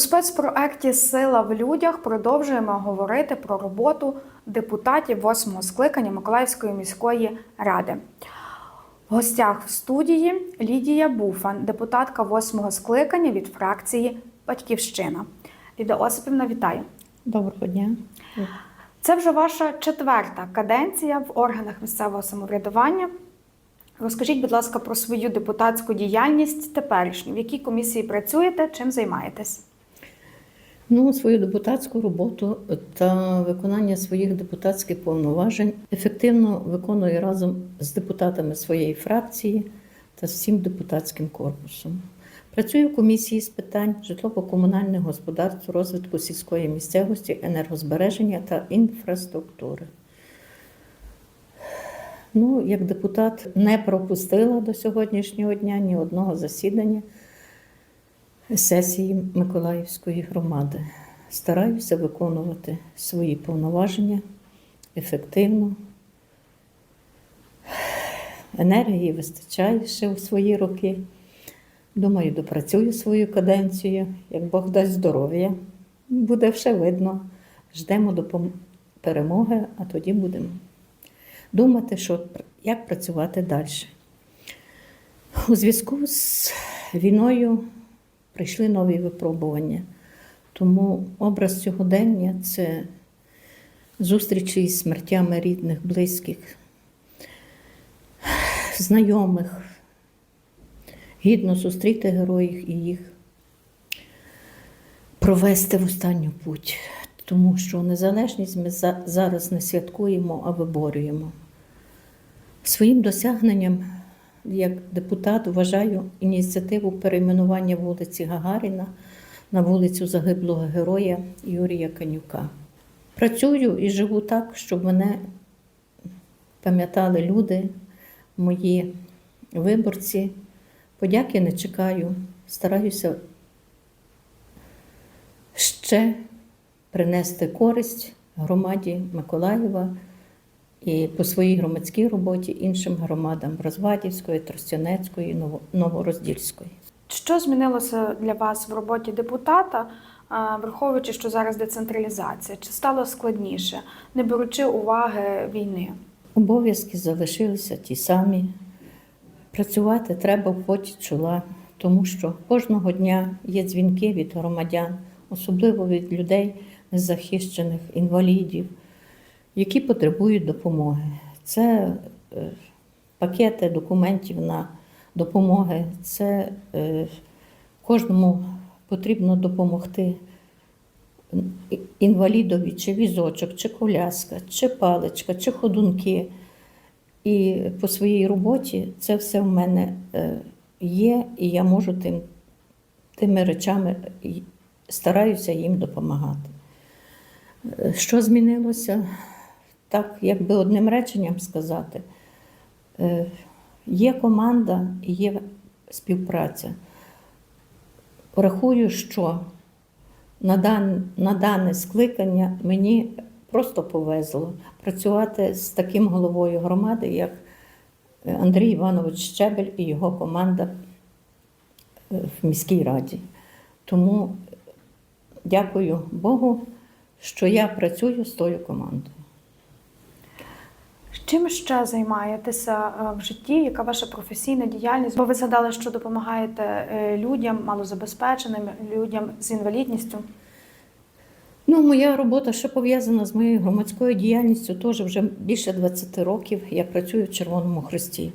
в спецпроекті Сила в людях продовжуємо говорити про роботу депутатів восьмого скликання Миколаївської міської ради. В гостях в студії Лідія Буфан, депутатка восьмого скликання від фракції Батьківщина. Ліда Осипівна, вітаю! Доброго дня. Це вже ваша четверта каденція в органах місцевого самоврядування. Розкажіть, будь ласка, про свою депутатську діяльність теперішню. В якій комісії працюєте, чим займаєтесь? Ну, свою депутатську роботу та виконання своїх депутатських повноважень ефективно виконую разом з депутатами своєї фракції та всім депутатським корпусом. Працюю в комісії з питань житлово-комунального господарства, розвитку сільської місцевості, енергозбереження та інфраструктури. Ну, як депутат не пропустила до сьогоднішнього дня ні одного засідання сесії Миколаївської громади. Стараюся виконувати свої повноваження ефективно. Енергії вистачає ще у свої роки. Думаю, допрацюю свою каденцію, як Бог дасть здоров'я. Буде все видно. Ждемо допом- перемоги, а тоді будемо думати, що, як працювати далі. У зв'язку з війною прийшли нові випробування. Тому образ сьогодення це зустрічі із смертями рідних, близьких, знайомих, гідно зустріти героїв і їх провести в останню путь. Тому що незалежність ми зараз не святкуємо, а виборюємо. Своїм досягненням як депутат вважаю ініціативу перейменування вулиці Гагаріна на вулицю загиблого героя Юрія Канюка. Працюю і живу так, щоб мене пам'ятали люди, мої виборці. Подяки не чекаю, стараюся ще принести користь громаді Миколаєва і по своїй громадській роботі іншим громадам Розвадівської, Тростянецької, Ново- Новороздільської. Що змінилося для вас в роботі депутата, враховуючи, що зараз децентралізація? Чи стало складніше, не беручи уваги війни? Обов'язки залишилися ті самі. Працювати треба в поті чола, тому що кожного дня є дзвінки від громадян, особливо від людей незахищених, інвалідів, які потребують допомоги. Це е, пакети документів на допомоги, це е, кожному потрібно допомогти інвалідові, чи візочок, чи коляска, чи паличка, чи ходунки. І по своїй роботі це все в мене е, є, і я можу тим, тими речами стараюся їм допомагати. Що змінилося? Так, якби одним реченням сказати, Е, є команда і є співпраця. Рахую, що на, дан, на дане скликання мені просто повезло працювати з таким головою громади, як Андрій Іванович Щебель і його команда е, в міській раді. Тому дякую Богу, що я працюю з тою командою. Чим ще займаєтеся е, в житті? Яка ваша професійна діяльність? Бо ви згадали, що допомагаєте е, людям, малозабезпеченим, людям з інвалідністю. Ну, моя робота ще пов'язана з моєю громадською діяльністю. Теж вже більше 20 років я працюю в Червоному Хресті.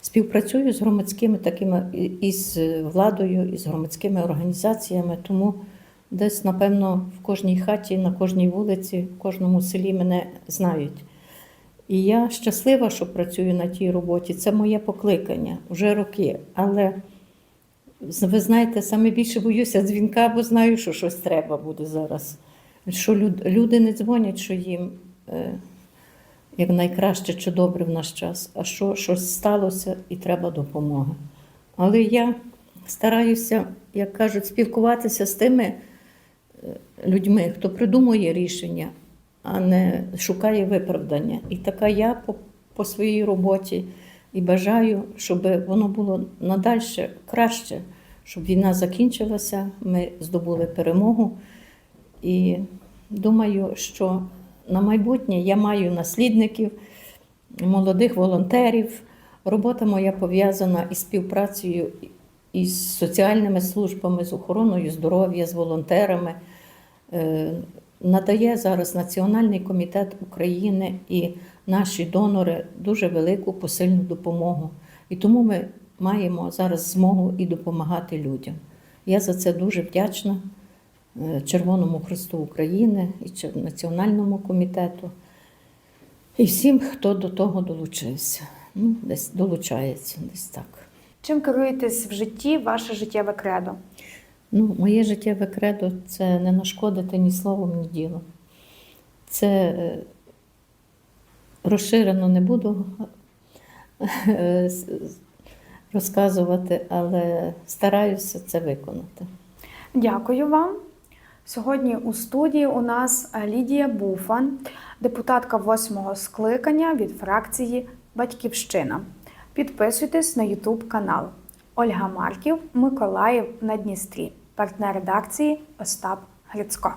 Співпрацюю з громадськими такими із владою, з громадськими організаціями. Тому десь, напевно, в кожній хаті, на кожній вулиці, в кожному селі мене знають. І я щаслива, що працюю на тій роботі. Це моє покликання вже роки. Але ви знаєте, саме більше боюся дзвінка, бо знаю, що щось треба буде зараз. Що люд- люди не дзвонять, що їм е, як найкраще чи добре в наш час, а що щось сталося і треба допомога. Але я стараюся, як кажуть, спілкуватися з тими е, людьми, хто придумує рішення, а не шукає виправдання. І така я по, по своїй роботі і бажаю, щоб воно було надальше краще, щоб війна закінчилася, ми здобули перемогу. І думаю, що на майбутнє я маю наслідників, молодих волонтерів. Робота моя пов'язана із співпрацею із соціальними службами, з охороною здоров'я, з волонтерами. Надає зараз Національний комітет України і наші донори дуже велику посильну допомогу. І тому ми маємо зараз змогу і допомагати людям. Я за це дуже вдячна е, Червоному Христу України і Національному комітету. І всім, хто до того долучився. Ну, десь долучається, десь так. Чим керуєтесь в житті ваше життєве кредо? Ну, моє життєве кредо це не нашкодити ні словом, ні ділом. Це е, розширено не буду е, розказувати, але стараюся це виконати. Дякую вам. Сьогодні у студії у нас Лідія Буфан, депутатка восьмого скликання від фракції Батьківщина. Підписуйтесь на YouTube канал Ольга Марків, Миколаїв на Дністрі, партнер редакції Остап Грицько.